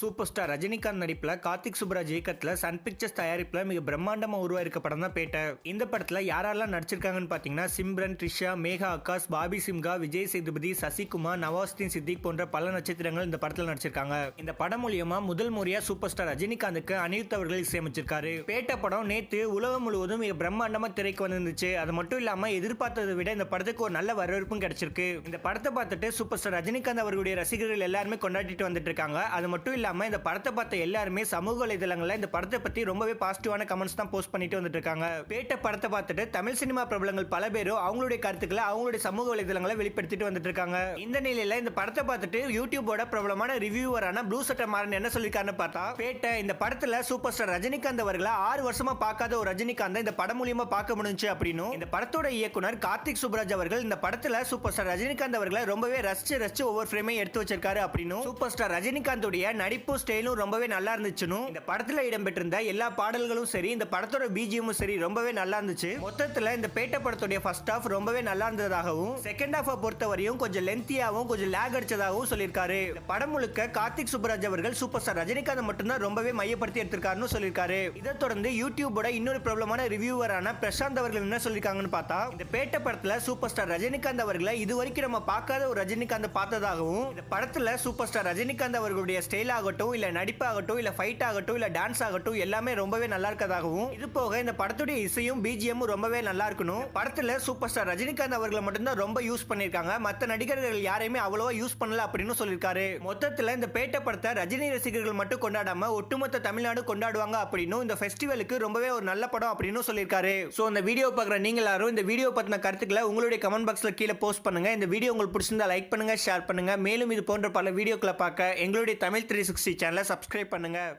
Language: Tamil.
சூப்பர் ஸ்டார் ரஜினிகாந்த் நடிப்புல கார்த்திக் சுப்ராஜ் இயக்கத்துல சன் பிக்சர்ஸ் தயாரிப்புல மிக பிரம்மாண்டமா உருவாயிருக்க படம் தான் பேட்டை. இந்த படத்துல யாரெல்லாம் நடிச்சிருக்காங்கன்னு பாத்தீங்கன்னா சிம்ரன் த்ரிஷா மேகா ஆகாஷ் பாபி சிம்கா விஜய் சேதுபதி சசிகுமார் நவாஸ்தீன் சித்திக் போன்ற பல நட்சத்திரங்கள் இந்த படத்துல நடிச்சிருக்காங்க. இந்த படம் மூலியமா முதல் முறையா சூப்பர் ஸ்டார் ரஜினிகாந்துக்கு அனிருத் அவர்கள் இசையமைச்சிருக்காரு. பேட்டை படம் நேத்து உலகம் முழுவதும் மிக பிரம்மாண்டமா திரைக்கு வந்திருந்துச்சு. அது மட்டும் இல்லாம எதிர்பார்த்ததை விட இந்த படத்துக்கு ஒரு நல்ல வரவேற்பும் கிடைச்சிருக்கு. இந்த படத்தை பார்த்துட்டு சூப்பர் ஸ்டார் ரஜினிகாந்த் அவர்களுடைய ரசிகர்கள் எல்லாருமே கொண்டாடிட்டு வந்துட்டு இருக்காங்க. அது மட்டும் இல்லாமல் இந்த படத்தை பார்த்த எல்லாருமே சமூக வலைதளங்களில் இந்த படத்தை பற்றி ரொம்பவே பாசிட்டிவான கமெண்ட்ஸ் தான் போஸ்ட் பண்ணிட்டு வந்துட்டு இருக்காங்க பேட்ட படத்தை பார்த்துட்டு தமிழ் சினிமா பிரபலங்கள் பல பேரும் அவங்களுடைய கருத்துக்களை அவங்களுடைய சமூக வலைதளங்களை வெளிப்படுத்திட்டு வந்துட்டு இருக்காங்க இந்த நிலையில இந்த படத்தை பார்த்துட்டு யூடியூபோட பிரபலமான ரிவியூவரான ப்ளூ சட்டர் மாறன் என்ன சொல்லியிருக்காருன்னு பார்த்தா பேட்ட இந்த படத்துல சூப்பர் ஸ்டார் ரஜினிகாந்த் அவர்களை ஆறு வருஷமா பார்க்காத ஒரு ரஜினிகாந்த் இந்த படம் மூலியமா பார்க்க முடிஞ்சு அப்படின்னும். இந்த படத்தோட இயக்குனர் கார்த்திக் சுப்ராஜ் அவர்கள் இந்த படத்துல சூப்பர் ஸ்டார் ரஜினிகாந்த் அவர்களை ரொம்பவே ரசிச்சு ரசிச்சு ஒவ்வொரு ஃப்ரேமையும் எடுத்து வச்சிருக்காரு அப்படின்னும். சூப்பர் ஸ்டார் ரஜினிகாந்தோடைய நடிப்பு ஸ்டைலும் ரொம்பவே நல்லா இருந்துச்சுன்னு இந்த படத்துல இடம்பெற்றிருந்த எல்லா பாடல்களும் சரி இந்த படத்தோட பிஜிஎமும் சரி ரொம்பவே நல்லா இருந்துச்சு. மொத்தத்துல இந்த பேட்ட படத்துடைய ஃபர்ஸ்ட் ஹாஃப் ரொம்பவே நல்லா இருந்ததாகவும் செகண்ட் ஹாஃபை பொறுத்தவரையும் கொஞ்சம் லென்த்தியாகவும் கொஞ்சம் லேக் அடிச்சதாகவும் சொல்லியிருக்காரு. படம் முழுக்க கார்த்திக் சுப்ராஜ் அவர்கள் சூப்பர் ஸ்டார் ரஜினிகாந்த் மட்டும்தான் ரொம்பவே மையப்படுத்தி எடுத்திருக்காருன்னு சொல்லியிருக்காரு. இதை தொடர்ந்து யூடியூபோட இன்னொரு பிரபலமான ரிவியூவரான பிரசாந்த் அவர்கள் என்ன சொல்லியிருக்காங்கன்னு பார்த்தா இந்த பேட்ட படத்துல சூப்பர் ஸ்டார் ரஜினிகாந்த் அவர்களை இது வரைக்கும் நம்ம பார்க்காத ஒரு ரஜினிகாந்த் பார்த்ததாகவும் இந்த படத்துல சூப்பர் ஸ்டார் ரஜினிகாந்த் அவர்களுடைய ஸ்டைல் ஆகட்டும் இல்லை நடிப்பாகட்டும் இல்லை ஃபைட் ஆகட்டும் இல்லை டான்ஸ் ஆகட்டும் எல்லாமே ரொம்பவே நல்லா இருக்கதாகவும். இது போக இந்த படத்துடைய இசையும் பிஜிஎம்மும் ரொம்பவே நல்லா இருக்கணும். படத்தில் சூப்பர் ஸ்டார் ரஜினிகாந்த் அவர்களை மட்டும்தான் ரொம்ப யூஸ் பண்ணியிருக்காங்க. மற்ற நடிகர்கள் யாரையுமே அவ்வளோவா யூஸ் பண்ணல அப்படின்னு சொல்லியிருக்காரு. மொத்தத்தில் இந்த பேட்டை படத்தை ரஜினி ரசிகர்கள் மட்டும் கொண்டாடாம ஒட்டுமொத்த தமிழ்நாடு கொண்டாடுவாங்க அப்படின்னும் இந்த ஃபெஸ்டிவலுக்கு ரொம்பவே ஒரு நல்ல படம் அப்படின்னு சொல்லியிருக்காரு. ஸோ இந்த வீடியோ பார்க்குற நீங்கள் எல்லாரும் இந்த வீடியோ பற்றின கருத்துக்களை உங்களுடைய கமெண்ட் பாக்ஸில் கீழே போஸ்ட் பண்ணுங்கள் இந்த வீடியோ உங்களுக்கு பிடிச்சிருந்தா லைக் பண்ணுங்கள் ஷேர் பண்ணுங்கள் மேலும் இது போன்ற பல வீடியோக்களை பார்க்க எங்களுடைய தமிழ் த்ரீ சிக்ஸ்டி சேனலை சப்ஸ்கிரைப் பண்ணுங்கள்